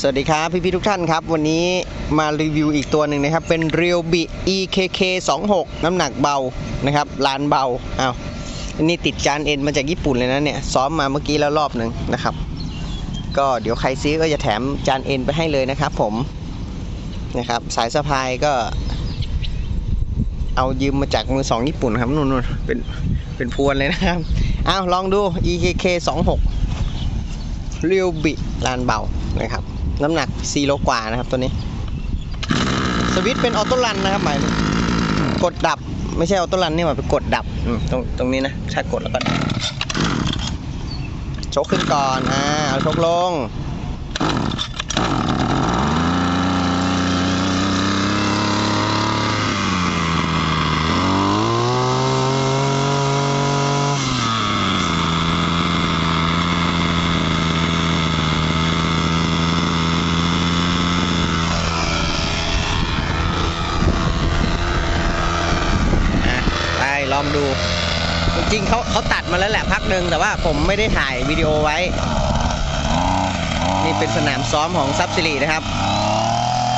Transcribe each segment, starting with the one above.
สวัสดีครับพี่ๆทุกท่านครับ วันนี้มารีวิวอีกตัวหนึ่งนะครับ เป็น r e a l b EKK 26น้ำหนักเบานะครับลานเบาอ้าวอันนี้ติดจานเอ็นมาจากญี่ปุ่นเลยนะเนี่ยซ้อมมาเมื่อกี้แล้วรอบหนึ่งนะครับ ก็เดี๋ยวใครซื้อก็จะแถมจานเอ็นไปให้เลยนะครับ ผมนะครับ สายสะพายก็ เอายืมมาจากมือสองญี่ปุ่นครับนู่นๆเป็นเป็นพวนเลยนะครับอ้าวลองดู EKK 26 เรียวบิลานเบานะครับ น้ำหนัก4โลกว่านะครับตัวนี้ สวิตช์เป็นออโต้รันนะครับหมายกดดับไม่ใช่ออโต้รันนี่หมายเป็นกดดับตรงตรงนี้นะถ้ากดแล้วก็ชกขึ้นก่อนอ่าเอาชกลง อะไปล องดู จริงๆเขาเขาตัดมาแล้วแหละพักหนึ่งแต่ว่าผมไม่ได้ถ่ายวิดีโอไว้ นี่เป็นสนามซ้อมของซับซิลีนะครับ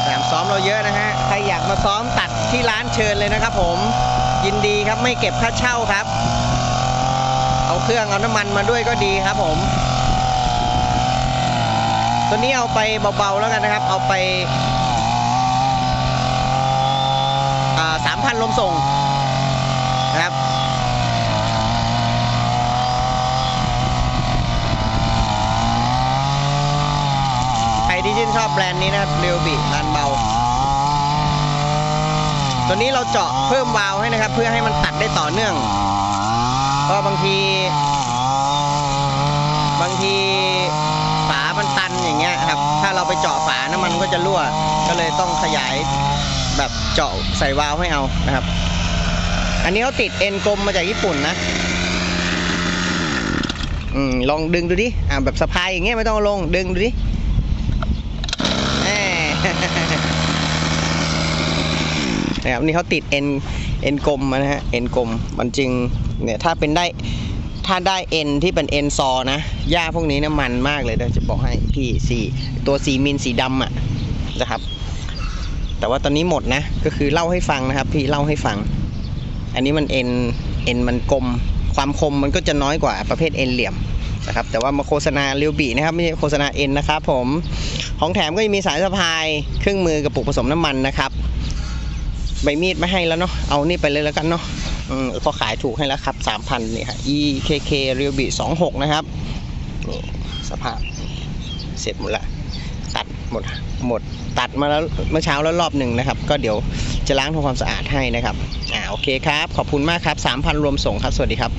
สนามซ้อมเราเยอะนะฮะ ใครอยากมาซ้อมตัดที่ร้านเชิญเลยนะครับผมยินดีครับไม่เก็บค่าเช่าครับ เอาเครื่องเอาน้ำมันมาด้วยก็ดีครับผม ตัวนี้เอาไปเบาๆแล้วกันนะครับ เอาไปสามพันลมส่งนะครับ ใครที่ ชื่นชอบแบรนด์นี้นะครับเรียวบิลานเบา ตัวนี้เราเจาะเพิ่มวาล์วให้นะครับ เพื่อให้มันตัดได้ต่อเนื่องเพราะบางที บางทีฝามันตันอย่างเงี้ยครับ ถ้าเราไปเจาะฝาน้ำมันก็จะรั่ว ก็เลยต้องขยายแบบเจาะใส่วาล์วให้เอานะครับ อันนี้เขาติดเอ็นกลมมาจากญี่ปุ่นนะอืมลองดึงดูดิ อ่าแบบสะพายอย่างเงี้ยไม่ต้องเอาลง ดึงดูดิแหม นะครับนี่เขาติดเอ็นเอ็นกลมนะฮะเอ็นกลมมันจึงเนี่ยถ้าเป็นได้ถ้าได้เอ็นที่เป็นเอ็นซอนะหญ้าพวกนี้นะมันมากเลยเดี๋ยวจะบอกให้พี่สีตัวสีมิลสีดำอะนะครับ แต่ว่าตอนนี้หมดนะ ก็คือเล่าให้ฟังนะครับ พี่เล่าให้ฟัง อันนี้มันเอ็นเอ็นมันกลม ความคมมันก็จะน้อยกว่าประเภทเอ็นเหลี่ยม นะครับแต่ว่ามาโฆษณาเรียวบีนะครับไม่ใช่โฆษณาเอ็นนะครับผมของแถมก็จะมีสายสะพายเครื่องมือกับปุกผสมน้ำมันนะครับใบมีดไม่ให้แล้วเนาะเอานี่ไปเลยแล้วกันเนาะอืมพอขายถูกให้แล้วครับ3,000นี่ครับ EKK เรียวบี26นะครับนี่สภาพเสร็จหมดละตัดหมดหมดตัดมาแล้วเมื่อเช้าแล้วรอบหนึ่งนะครับ ก็เดี๋ยวจะล้างทำความสะอาดให้นะครับอ่าโอเคครับ ขอบคุณมากครับ 3,000 รวมส่งครับ สวัสดีครับ